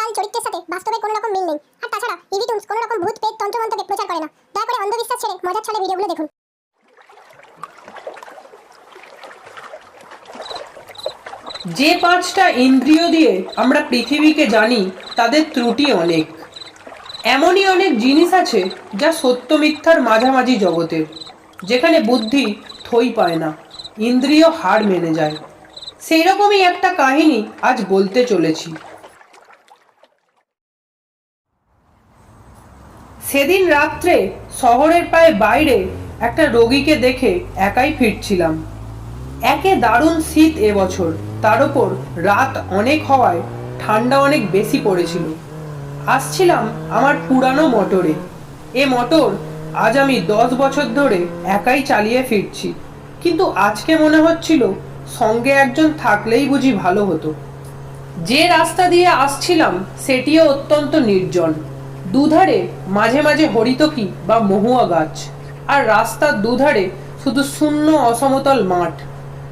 কাল চরিত্রের সাথে বাস্তবে কোনো রকম মিল নেই। আর তাছাড়া কোনো রকম ভূত পেট তন্ত্রমন্ত্রকে প্রচার করে না। দয়া করে অন্ধবিশ্বাস ছেড়ে মজার ছলে ভিডিওগুলো দেখুন। যে পাঁচটা ইন্দ্রিয় দিয়ে আমরা পৃথিবীকে জানি, তাদের ত্রুটি অনেক। এমনই অনেক জিনিস আছে যা সত্য মিথ্যার মাঝামাঝি জগতের, যেখানে বুদ্ধি থই পায় না, ইন্দ্রিয় হার মেনে যায়। সেই রকমই একটা কাহিনী আজ বলতে চলেছি। সেদিন রাত্রে শহরের প্রায় বাইরে একটা রোগীকে দেখে একাই ফিরছিলাম। একে দারুণ শীত এবছর তার ওপর রাত অনেক হওয়ায় ঠান্ডা অনেক বেশি পড়েছিল। আসছিলাম আমার পুরানো মোটরে। এ মোটর আজ আমি দশ বছর ধরে একাই চালিয়ে ফিরছি। কিন্তু আজকে মনে হচ্ছিল সঙ্গে একজন থাকলেই বুঝি ভালো হতো। যে রাস্তা দিয়ে আসছিলাম, সেটিও অত্যন্ত নির্জন। দুধারে মাঝে মাঝে হরিতকি বা মহুয়া গাছ, আর রাস্তার দুধারে শুধু শূন্য অসমতল মাঠ।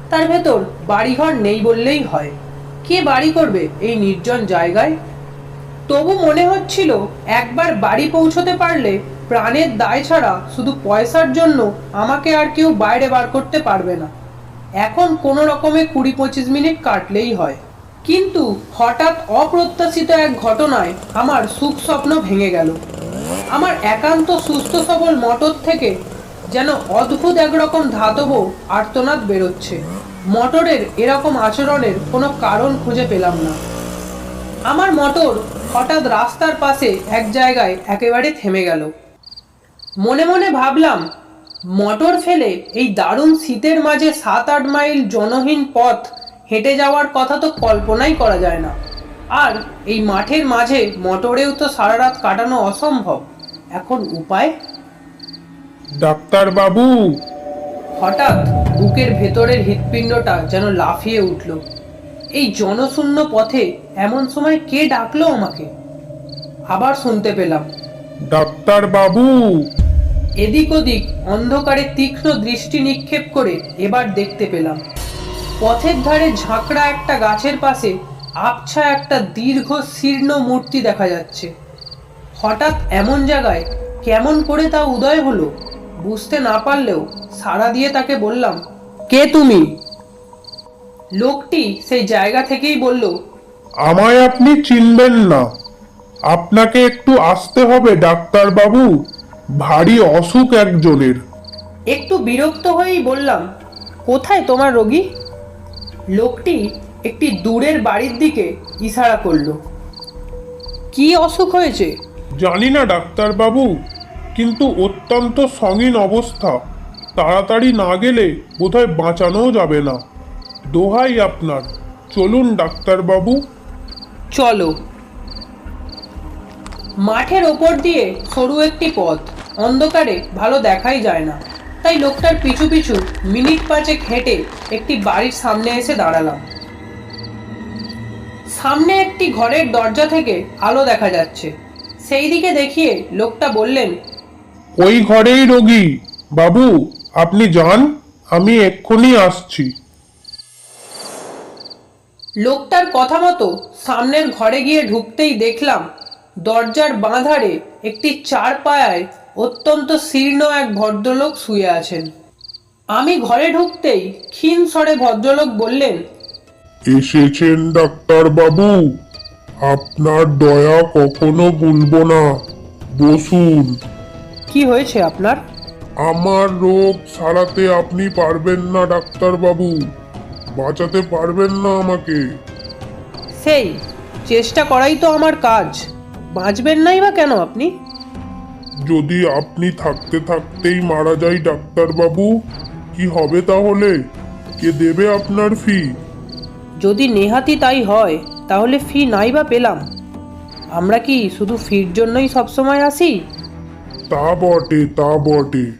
তার ভেতর বাড়িঘর নেই বললেই হয়। কে বাড়ি করবে এই নির্জন জায়গায়? তবু মনে হচ্ছিল একবার বাড়ি পৌঁছতে পারলে প্রাণের দায় ছাড়া শুধু পয়সার জন্য আমাকে আর কেউ বাইরে বার করতে পারবে না। এখন কোনো রকমে কুড়ি পঁচিশ মিনিট কাটলেই হয়। কিন্তু হঠাৎ অপ্রত্যাশিত এক ঘটনায় আমার সুখ স্বপ্ন ভেঙে গেল। আমার একান্ত সুস্থ সবল মটর থেকে যেন অদ্ভুত একরকম ধাতব আর্তনাদ বেরোচ্ছে। মটরের এরকম আচরণের কোনো কারণ খুঁজে পেলাম না। আমার মটর হঠাৎ রাস্তার পাশে এক জায়গায় একেবারে থেমে গেল। মনে মনে ভাবলাম, মটর ফেলে এই দারুণ শীতের মাঝে সাত আট মাইল জনহীন পথ হেঁটে যাওয়ার কথা তো কল্পনাই করা যায় না। আর এই মাঠের মাঝে মোটরেও তো সারা রাত কাটানো অসম্ভব। এখন উপায়? ডাক্তার বাবু হঠাৎ বুকের ভেতরের হৃৎপিণ্ডটা যেন লাফিয়ে উঠল। এই জনশূন্য পথে এমন সময় কে ডাকলো আমাকে? আবার শুনতে পেলাম। ডাক্তার বাবু এদিক ওদিক অন্ধকারে তীক্ষ্ণ দৃষ্টি নিক্ষেপ করে এবার দেখতে পেলাম। পথের ধারে ঝাঁকড়া একটা গাছের পাশে আবছা একটা দীর্ঘ শীর্ণ মূর্তি দেখা যাচ্ছে। হঠাৎ এমন জায়গায় কেমন করে তা উদয় হলো বুঝতে না পারলেও সাড়া দিয়ে তাকে বললাম কে তুমি? লোকটি সেই জায়গা থেকেই বলল আমায় আপনি চিনবেন না। আপনাকে একটু আসতে হবে ডাক্তার বাবু ভারী অসুখ একজনের। একটু বিরক্ত হয়েই বললাম কোথায় তোমার রোগী? লোকটি একটি দূরের বাড়ির দিকে ইশারা করল। কি অসুখ হয়েছে? জানি না ডাক্তার বাবু কিন্তু অত্যন্ত সঙ্গীন অবস্থা। তাড়াতাড়ি না গেলে বোধহয় বাঁচানোও যাবে না। দোহাই আপনার। চলুন ডাক্তার বাবু চলো। মাঠের ওপর দিয়ে সরু একটি পথ। অন্ধকারে ভালো দেখাই যায় না। তাই লোকটার পিছু পিছু মিনিট পাঁচেক হেঁটে একটি বাড়ির সামনে এসে দাঁড়ালাম। সামনে একটি ঘরের দরজা থেকে আলো দেখা যাচ্ছে। সেই দিকে দেখিয়ে লোকটা বললেন ওই ঘরেই রোগী। বাবু আপনি যান আমি এক্ষুনি আসছি। লোকটার কথা মতো সামনের ঘরে গিয়ে ঢুকতেই দেখলাম দরজার বাঁধারে একটি চার পায়ায় অত্যন্ত শীর্ণ এক ভদ্রলোক শুয়ে আছেন। আমি ঘরে ঢুকতেই ক্ষীণ স্বরে ভদ্রলোক বললেন এসেছেন ডাক্তার বাবু। আপনার দয়া কখনো ভুলবো না। বসুন। কি হয়েছে আপনার? আমার রোগ সারাতে আপনি পারবেন না ডাক্তার বাবু। বাঁচাতে পারবেন না আমাকে। সেই চেষ্টা করাই তো আমার কাজ। বাঁচবেন নাই বা কেন আপনি? যদি আপনি থাকতে থাকতেই মারা যাই ডাক্তার বাবু কি হবে তাহলে? কে দেবে আপনার ফি যদি নেহাতি তাই হয় তাহলে ফি নাই বা পেলাম। আমরা কি শুধু ফির জন্যই সবসময় আসি? তা বটে তা বটে।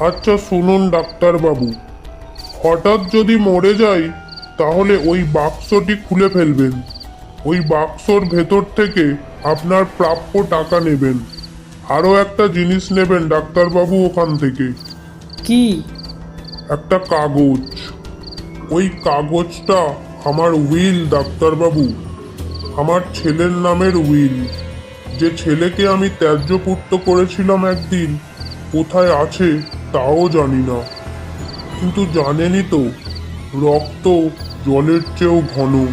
আচ্ছা শুনুন ডাক্তার বাবু হঠাৎ যদি মরে যাই তাহলে ওই বাক্সটি খুলে ফেলবেন। ওই বাক্সর ভেতর থেকে আপনার প্রাপ্য টাকা নেবেন। আরও একটা জিনিস নেবেন ডাক্তারবাবু ওখান থেকে। কি? একটা কাগজ। ওই কাগজটা আমার উইল ডাক্তারবাবু। আমার ছেলের নামের উইল। যে ছেলেকে আমি ত্যায্যপুত্র করেছিলাম একদিন কোথায় আছে তাও জানি না। কিন্তু জানেনই তো রক্ত জলের চেয়েও ঘন।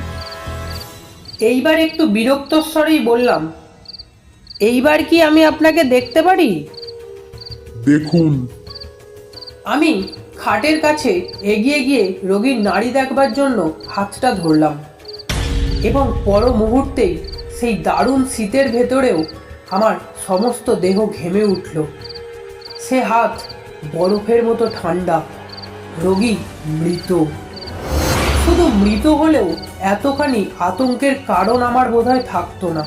এইবার একটু বিরক্ত স্বরেই বললাম এইবার কি আমি আপনাকে দেখতে পারি? দেখুন। আমি খাটের কাছে এগিয়ে গিয়ে রোগীর নাড়ি দেখবার জন্য হাতটা ধরলাম এবং পর মুহূর্তেই সেই দারুণ শীতের ভেতরেও আমার সমস্ত দেহ ঘেমে উঠল। সে হাত বরফের মতো ঠান্ডা রোগী মৃত। শুধু মৃত হলেও এতখানি আতঙ্কের কারণ আমার বোধহয় থাকতো না।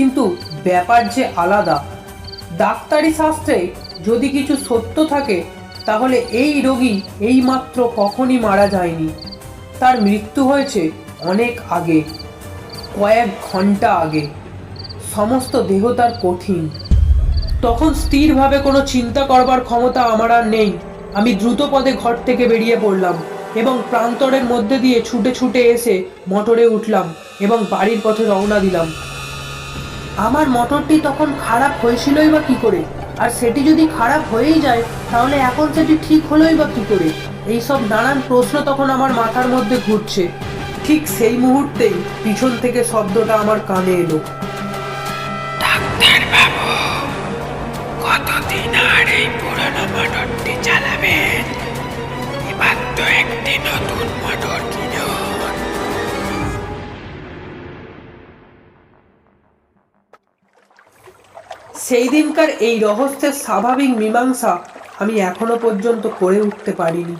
কিন্তু ব্যাপার যে আলাদা। ডাক্তারি শাস্ত্রে যদি কিছু সত্য থাকে, তাহলে এই রোগী এইমাত্র কখনই মারা যায়নি। তার মৃত্যু হয়েছে অনেক আগে, কয়েক ঘণ্টা আগে। সমস্ত দেহ তার কঠিন। তখন স্থিরভাবে কোনো চিন্তা করবার ক্ষমতা আমার আর নেই। আমি দ্রুত পদে ঘর থেকে বেরিয়ে পড়লাম এবং প্রান্তরের মধ্যে দিয়ে ছুটে ছুটে এসে মোটরে উঠলাম এবং বাড়ির পথে রওনা দিলাম। আমার মোটরটি তখন খারাপ হয়েছিলই বা কি করে? আর সেটি যদি খারাপ হয়েই যায়, তাহলে এখন সেটি ঠিক হলোই বা কি করে? এইসব নানান প্রশ্ন তখন আমার মাথার মধ্যে ঘুরছে। ঠিক সেই মুহূর্তেই পিছন থেকে শব্দটা আমার কানে এলো। কতদিন আর এই পুরনো মোটরটি চালাবেন? সেই দিনকার এই রহস্যের স্বাভাবিক মীমাংসা আমি এখনও পর্যন্ত করে উঠতে পারিনি।